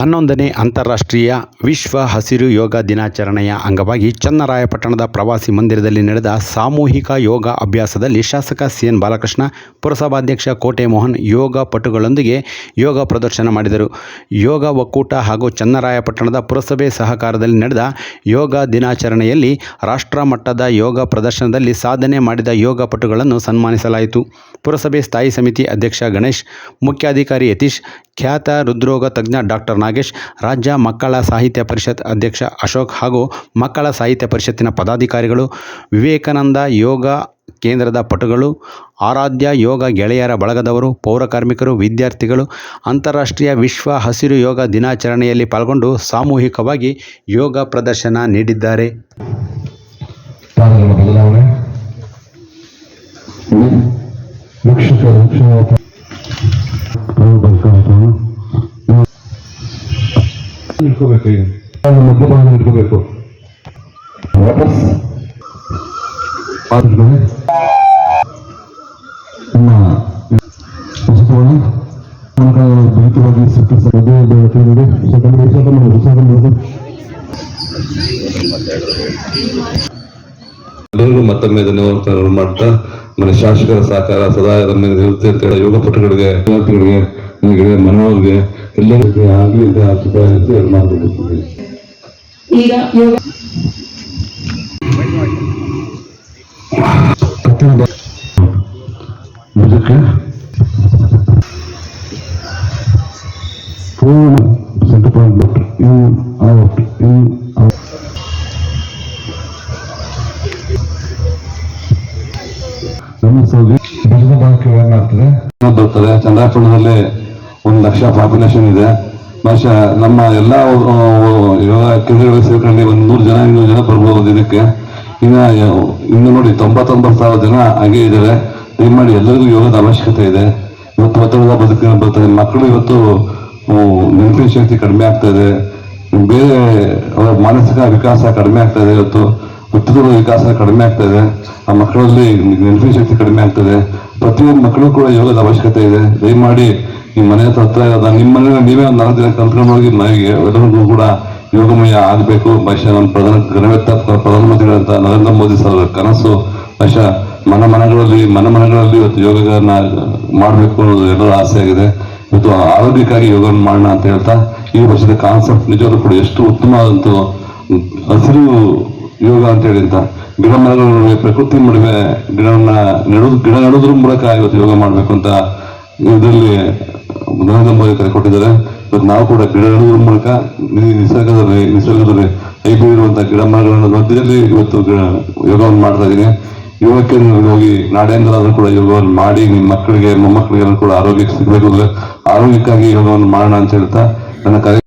ಹನ್ನೊಂದನೇ ಅಂತಾರಾಷ್ಟ್ರೀಯ ವಿಶ್ವ ಹಸಿರು ಯೋಗ ದಿನಾಚರಣೆಯ ಅಂಗವಾಗಿ ಚನ್ನರಾಯಪಟ್ಟಣದ ಪ್ರವಾಸಿ ಮಂದಿರದಲ್ಲಿ ನಡೆದ ಸಾಮೂಹಿಕ ಯೋಗ ಅಭ್ಯಾಸದಲ್ಲಿ ಶಾಸಕ ಸಿಎನ್ ಬಾಲಕೃಷ್ಣ, ಪುರಸಭಾಧ್ಯಕ್ಷ ಕೋಟೆ ಮೋಹನ್ ಯೋಗ ಪಟುಗಳೊಂದಿಗೆ ಯೋಗ ಪ್ರದರ್ಶನ ಮಾಡಿದರು. ಯೋಗ ಒಕ್ಕೂಟ ಹಾಗೂ ಚನ್ನರಾಯಪಟ್ಟಣದ ಪುರಸಭೆ ಸಹಕಾರದಲ್ಲಿ ನಡೆದ ಯೋಗ ದಿನಾಚರಣೆಯಲ್ಲಿ ರಾಷ್ಟ್ರ ಮಟ್ಟದ ಯೋಗ ಪ್ರದರ್ಶನದಲ್ಲಿ ಸಾಧನೆ ಮಾಡಿದ ಯೋಗ ಪಟುಗಳನ್ನು ಸನ್ಮಾನಿಸಲಾಯಿತು. ಪುರಸಭೆ ಸ್ಥಾಯಿ ಸಮಿತಿ ಅಧ್ಯಕ್ಷ ಗಣೇಶ್, ಮುಖ್ಯಾಧಿಕಾರಿ ಯತೀಶ್, ಖ್ಯಾತ ಹೃದ್ರೋಗ ತಜ್ಞ ಡಾಕ್ಟರ್ ನಾಗೇಶ್, ರಾಜ್ಯ ಮಕ್ಕಳ ಸಾಹಿತ್ಯ ಪರಿಷತ್ ಅಧ್ಯಕ್ಷ ಅಶೋಕ್ ಹಾಗೂ ಮಕ್ಕಳ ಸಾಹಿತ್ಯ ಪರಿಷತ್ತಿನ ಪದಾಧಿಕಾರಿಗಳು, ವಿವೇಕಾನಂದ ಯೋಗ ಕೇಂದ್ರದ ಪಟುಗಳು, ಆರಾಧ್ಯ ಯೋಗ ಗೆಳೆಯರ ಬಳಗದವರು ಪೌರಕಾರ್ಮಿಕರು ವಿದ್ಯಾರ್ಥಿಗಳು, ಅಂತಾರಾಷ್ಟ್ರೀಯ ವಿಶ್ವ ಹಸಿರು ಯೋಗ ದಿನಾಚರಣೆಯಲ್ಲಿ ಪಾಲ್ಗೊಂಡು ಸಾಮೂಹಿಕವಾಗಿ ಯೋಗ ಪ್ರದರ್ಶನ ನೀಡಿದ್ದಾರೆ. ಎಲ್ಲರಿಗೂ ಮತ್ತೊಮ್ಮೆ ಧನ್ಯವಾದಗಳು ಮಾಡ್ತಾ ಮನೆ ಶಾಸಕರ ಸಹಕಾರ ಸದಾ ನಮ್ಮ ಇರುತ್ತೆ ಅಂತ ಹೇಳಿ ಯೋಗ ಪಟುಗಳಿಗೆ ವಿದ್ಯಾರ್ಥಿಗಳಿಗೆ ಎಲ್ಲರಿಗೂ ಆಗಲಿ ಅಂತ ಅಭಿಪ್ರಾಯ ಮಾಡಬೇಕು ಈಗ ಯೋಗ ಪೂರ್ಣ ಸೆಂಟರ್ ಪಾಯಿಂಟ್ ಬಿಟ್ಟು ಇನ್ ಔಟ್ ಇನ್ ಔಟ್. ಬರ್ತದೆ ಚಂದ್ರಾಪುರದಲ್ಲಿ ಒಂದು ಲಕ್ಷ ಪಾಪ್ಯುಲೇಷನ್ ಇದೆ. ಬಹುಶಃ ನಮ್ಮ ಎಲ್ಲ ಯೋಗ ಕೇಂದ್ರಗಳಿಗೆ ಸೇರ್ಕೊಂಡು ಒಂದು ನೂರು ಜನ, ಇನ್ನೂರು ಜನ ಬರ್ಬೋದು ದಿನಕ್ಕೆ. ಇನ್ನು ಇನ್ನು ನೋಡಿ ತೊಂಬತ್ತೊಂಬತ್ತು ಸಾವಿರ ಜನ ಹಾಗೆ ಇದ್ದಾರೆ ದಯಮಾಡಿ ಎಲ್ಲರಿಗೂ ಯೋಗದ ಅವಶ್ಯಕತೆ ಇದೆ. ಇವತ್ತು ಒತ್ತಡದ ಬದುಕಿನ ಬರ್ತದೆ. ಮಕ್ಕಳು ಇವತ್ತು ನೆನಪಿನ ಶಕ್ತಿ ಕಡಿಮೆ ಆಗ್ತಾ ಇದೆ. ಬೇರೆ, ಅವರ ಮಾನಸಿಕ ವಿಕಾಸ ಕಡಿಮೆ ಆಗ್ತಾ ಇದೆ ಇವತ್ತು. ಉತ್ತರದ ವಿಕಾಸ ಕಡಿಮೆ ಆಗ್ತಾ ಇದೆ. ಆ ಮಕ್ಕಳಲ್ಲಿ ನೆನಪಿನ ಶಕ್ತಿ ಕಡಿಮೆ ಆಗ್ತದೆ ಪ್ರತಿಯೊಂದು ಮಕ್ಕಳು ಕೂಡ ಯೋಗದ ಅವಶ್ಯಕತೆ ಇದೆ. ದಯಮಾಡಿ ನಿಮ್ಮ ಮನೆ ಹತ್ರ ಹತ್ರ ಇರೋದ, ನಿಮ್ಮ ಮನೆ ನೀವೇ ಒಂದು ನಾಲ್ಕು ದಿನ ಕಲ್ತ್ಕೊಂಡು ಹೋಗಿ ನಾವಿಗೆ ಎಲ್ಲರಿಗೂ ಕೂಡ ಯೋಗಮಯ ಆಗಬೇಕು. ಬಹುಶಃ ನಮ್ಮ ಪ್ರಧಾನ ಗಣವೆತ್ತ ಪ್ರಧಾನಮಂತ್ರಿಗಳಂತ ನರೇಂದ್ರ ಮೋದಿ ಸರ್ ಕನಸು. ಬಹುಶಃ ಮನ ಮನಗಳಲ್ಲಿ ಮನ ಮನಗಳಲ್ಲಿ ಇವತ್ತು ಯೋಗಗಳನ್ನ ಮಾಡಬೇಕು ಅನ್ನೋದು ಎಲ್ಲರ ಆಸೆ ಆಗಿದೆ. ಇವತ್ತು ಆರೋಗ್ಯಕ್ಕಾಗಿ ಯೋಗವನ್ನು ಮಾಡೋಣ ಅಂತ ಹೇಳ್ತಾ, ಈ ವರ್ಷದ ಕಾನ್ಸೆಪ್ಟ್ ನಿಜವಾಗ್ಲೂ ಕೂಡ ಎಷ್ಟು ಉತ್ತಮವಾದಂತ ಹಸಿರು ಯೋಗ ಅಂತ ಹೇಳಿ ಅಂತ. ಗಿಡ ಮರಗಳ ನಡುವೆ, ಪ್ರಕೃತಿ ನಡುವೆ ಗಿಡವನ್ನ ನೆಡೋದು ಗಿಡ ನೆಡೋದ್ರ ಮೂಲಕ ಇವತ್ತು ಯೋಗ ಮಾಡಬೇಕು ಅಂತ ಇದರಲ್ಲಿ ನರೇಂದ್ರ ಮೋದಿ ಕರೆ ಕೊಟ್ಟಿದ್ದಾರೆ. ಇವತ್ತು ನಾವು ಕೂಡ ಗಿಡ ನೆಡೋದ್ರ ಮೂಲಕ ನಿಸರ್ಗದ ನಿಸರ್ಗದಲ್ಲಿ ಇರುವಂತಹ ಗಿಡ ಮರಗಳನ್ನ ಮಧ್ಯದಲ್ಲಿ ಇವತ್ತು ಯೋಗವನ್ನು ಮಾಡ್ತಾ ಇದ್ದೀನಿ. ಯೋಗಕ್ಕೆ ಹೋಗಿ ನಾಡೇಂದ್ರಾದ್ರೂ ಕೂಡ ಯೋಗವನ್ನು ಮಾಡಿ, ನಿಮ್ಮ ಮಕ್ಕಳಿಗೆ ಮೊಮ್ಮಕ್ಕಳಿಗೆ ಕೂಡ ಆರೋಗ್ಯಕ್ಕೆ ಸಿಗಬೇಕು ಅಂದ್ರೆ ಆರೋಗ್ಯಕ್ಕಾಗಿ ಯೋಗವನ್ನು ಮಾಡೋಣ ಅಂತ ಹೇಳ್ತಾ ನನ್ನ ಕಾರ್ಯ